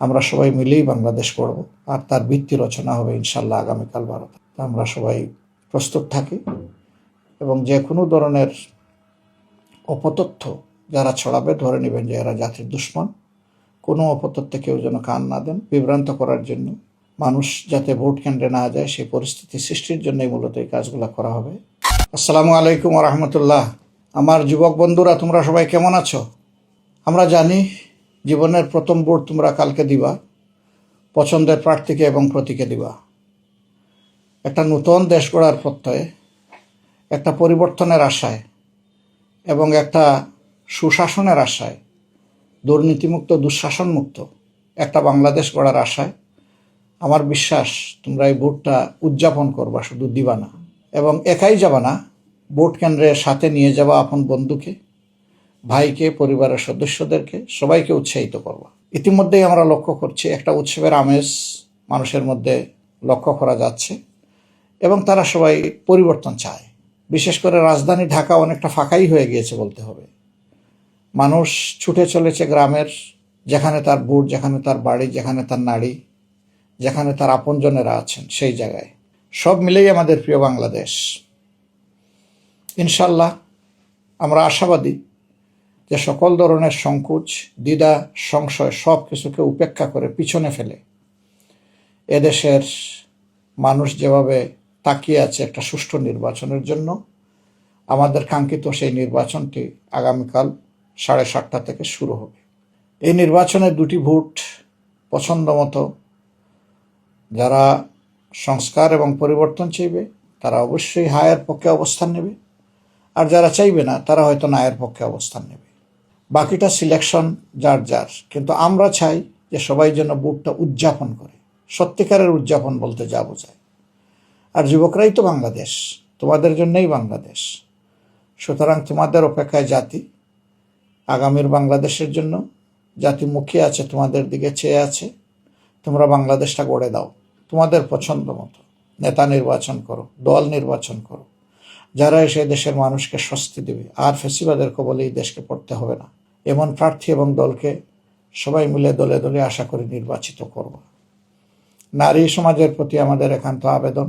আমরা সবাই মিলেই বাংলাদেশ করব, আর তার ভিত্তি রচনা হবে ইনশাল্লাহ আগামীকাল ভারতে। আমরা সবাই প্রস্তুত থাকি এবং যে কোনো ধরনের অপতথ্য যারা ছড়াবে, ধরে নেবেন যে এরা জাতির দুশ্মন, কোনো অপতথ্যে কেউ যেন কান না দেন। বিভ্রান্ত করার জন্য মানুষ যাতে ভোট কেন্দ্রে না যায়, সেই পরিস্থিতি সৃষ্টির জন্যই মূলত এই কাজগুলো করা হবে। আসসালামু আলাইকুম রহমতুল্লাহ। আমার যুবক বন্ধুরা, তোমরা সবাই কেমন আছো? আমরা জানি জীবনের প্রথম ভোট তোমরা কালকে দিবা, পছন্দের প্রার্থীকে এবং প্রতীকে দিবা। একটা নূতন দেশ গড়ার প্রত্যয়ে, একটা পরিবর্তনের আশায় এবং একটা সুশাসনের আশায়, দুর্নীতিমুক্ত, দুঃশাসনমুক্ত একটা বাংলাদেশ গড়ার আশায়। আমার বিশ্বাস, তোমরা এই ভোটটা উদযাপন করবা, শুধু দিবা না। এবং একাই যাবা না ভোট কেন্দ্রের সাথে নিয়ে যাবা আপন বন্ধুকে। ভাইকে, পরিবারের সদস্যদেরকে সবাইকে উৎসাহিত করব। ইতিমধ্যেই আমরা লক্ষ্য করছি একটা উৎসবের আমেজ মানুষের মধ্যে লক্ষ্য করা যাচ্ছে এবং তারা সবাই পরিবর্তন চায়। বিশেষ করে রাজধানী ঢাকা অনেকটা ফাঁকাই হয়ে গিয়েছে বলতে হবে। মানুষ ছুটে চলেছে গ্রামের, যেখানে তার বুট যেখানে তার বাড়ি, যেখানে তার নারী, যেখানে তার আপনজনেরা আছেন সেই জায়গায়। সব মিলেই আমাদের প্রিয় বাংলাদেশ। ইনশাল্লাহ আমরা আশাবাদী যে সকল ধরনের সংকোচ, দ্বিধা, সংশয় সব কিছুকে উপেক্ষা করে পিছনে ফেলে। এদেশের মানুষ যেভাবে তাকিয়ে আছে একটা সুষ্ঠু নির্বাচনের জন্য, আমাদের কাঙ্ক্ষিত সেই নির্বাচনটি আগামীকাল সাড়ে সাতটা থেকে শুরু হবে। এই নির্বাচনে দুটি ভোট পছন্দ মতো, যারা সংস্কার এবং পরিবর্তন চাইবে, তারা অবশ্যই হায়ের পক্ষে অবস্থান নেবে, আর যারা চাইবে না, তারা হয়তো নায়ের পক্ষে অবস্থান নেবে। বাকিটা সিলেকশন যার যার। কিন্তু আমরা চাই যে সবাই যেন বুটটা উদযাপন করে। সত্যিকারের উদযাপন বলতে যা বোঝায়। আর যুবকরাই তো বাংলাদেশ। তোমাদের জন্যই বাংলাদেশ। সুতরাং তোমাদের অপেক্ষায় জাতি। আগামীর বাংলাদেশের জন্য জাতি মুখিয়ে আছে, তোমাদের দিকে চেয়ে আছে। তোমরা বাংলাদেশটা গড়ে দাও। তোমাদের পছন্দ মতো। নেতা নির্বাচন করো, দল নির্বাচন করো। যারা এসে দেশের মানুষকে স্বস্তি দেবে, আর ফেসিবাদের কবলে এই দেশকে পড়তে হবে না। এমন প্রার্থী এবং দলকে সবাই মিলে দলে দলে আশা করি নির্বাচিত করব। নারী সমাজের প্রতি আমাদের একান্ত আবেদন,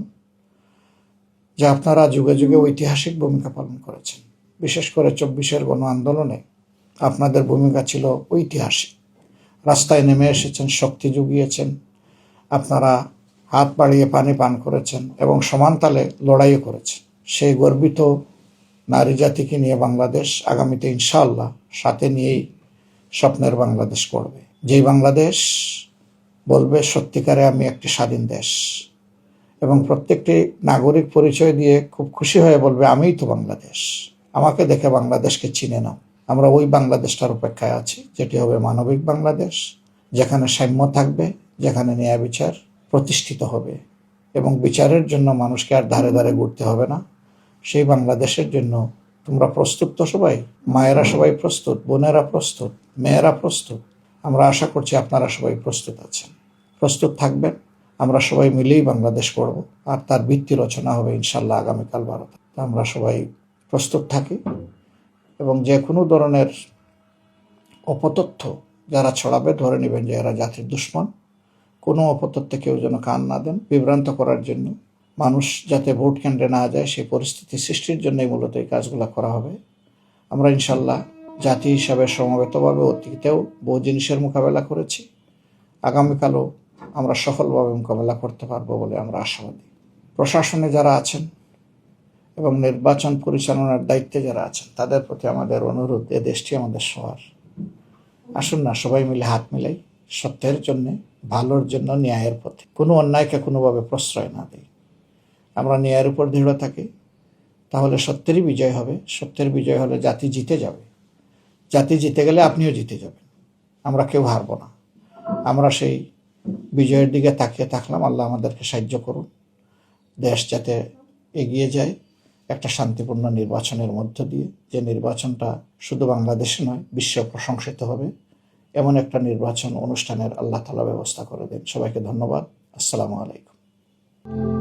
যে আপনারা যুগে যুগে ঐতিহাসিক ভূমিকা পালন করেছেন। বিশেষ করে চব্বিশের গণ আন্দোলনে আপনাদের ভূমিকা ছিল ঐতিহাসিক। রাস্তায় নেমে এসেছেন, শক্তি জুগিয়েছেন, আপনারা হাত বাড়িয়ে পানি পান করেছেন এবং সমানতালে লড়াইও করেছেন। সেই গর্বিত নারী জাতিকে নিয়ে বাংলাদেশ আগামীতে ইনশাআল্লাহ সাথে নিয়েই স্বপ্নের বাংলাদেশ করবে। যেই বাংলাদেশ বলবে, সত্যিকারে আমি একটি স্বাধীন দেশ। এবং প্রত্যেকটি নাগরিক পরিচয় দিয়ে খুব খুশি হয়ে বলবে, আমিই তো বাংলাদেশ। আমাকে দেখে বাংলাদেশকে চিনে নাও। আমরা ওই বাংলাদেশটার অপেক্ষায় আছি, যেটি হবে মানবিক বাংলাদেশ, যেখানে সাম্য থাকবে, যেখানে ন্যায় বিচার প্রতিষ্ঠিত হবে। এবং বিচারের জন্য মানুষকে আর ধারে ধারে ঘুরতে হবে না। সেই বাংলাদেশের জন্য তোমরা প্রস্তুত তো সবাই? মায়েরা সবাই প্রস্তুত, বোনেরা প্রস্তুত, মেয়েরা প্রস্তুত? আমরা আশা করছি আপনারা সবাই প্রস্তুত আছেন। প্রস্তুত থাকবেন, আমরা সবাই মিলেই বাংলাদেশ করব, আর তার ভিত্তি রচনা হবে ইনশাল্লাহ আগামীকাল ভারতে। আমরা সবাই প্রস্তুত থাকি, এবং যে কোনো ধরনের অপতথ্য যারা ছড়াবে, ধরে নেবেন যে এরা জাতির দুশ্মন, কোনো অপতথ্যে কেউ যেন কান না দেন। বিভ্রান্ত করার জন্য মানুষ যাতে ভোট কেন্দ্রে না যায়, সেই পরিস্থিতি সৃষ্টির জন্যই মূলত এই কাজগুলো করা হবে। আমরা ইনশাল্লাহ জাতি হিসাবে সমবেতভাবে অতীতেও বহু জিনিসের মোকাবেলা করেছি। আগামীকালও আমরা সফলভাবে মোকাবেলা করতে পারব বলে আমরা আশাবাদী। প্রশাসনে যারা আছেন এবং নির্বাচন পরিচালনার দায়িত্বে যারা আছেন, তাদের প্রতি আমাদের অনুরোধ, এ দেশটি আমাদের সবার। আসুন না, সবাই মিলে হাত মিলাই সত্যের জন্য, ভালোর জন্য, ন্যায়ের পথে। কোনো অন্যায়কে কোনোভাবে প্রশ্রয় না দিই। আমরা ন্যায়ের উপর দৃঢ় থাকি, তাহলে সত্যেরই বিজয় হবে। সত্যের বিজয় হলে জাতি জিতে যাবে। জাতি জিতে গেলে আপনিও জিতে যাবেন। আমরা কেউ হারব না। আমরা সেই বিজয়ের দিকে তাকিয়ে থাকলাম। আল্লাহ আমাদেরকে সাহায্য করুন। দেশ যাতে এগিয়ে যায়, একটা শান্তিপূর্ণ নির্বাচনের মধ্য দিয়ে। যে নির্বাচনটা শুধু বাংলাদেশে নয় বিশ্ব প্রশংসিত হবে। এমন একটা নির্বাচন অনুষ্ঠানের আল্লাহ তালা ব্যবস্থা করে দেন। সবাইকে ধন্যবাদ। আসসালামু আলাইকুম।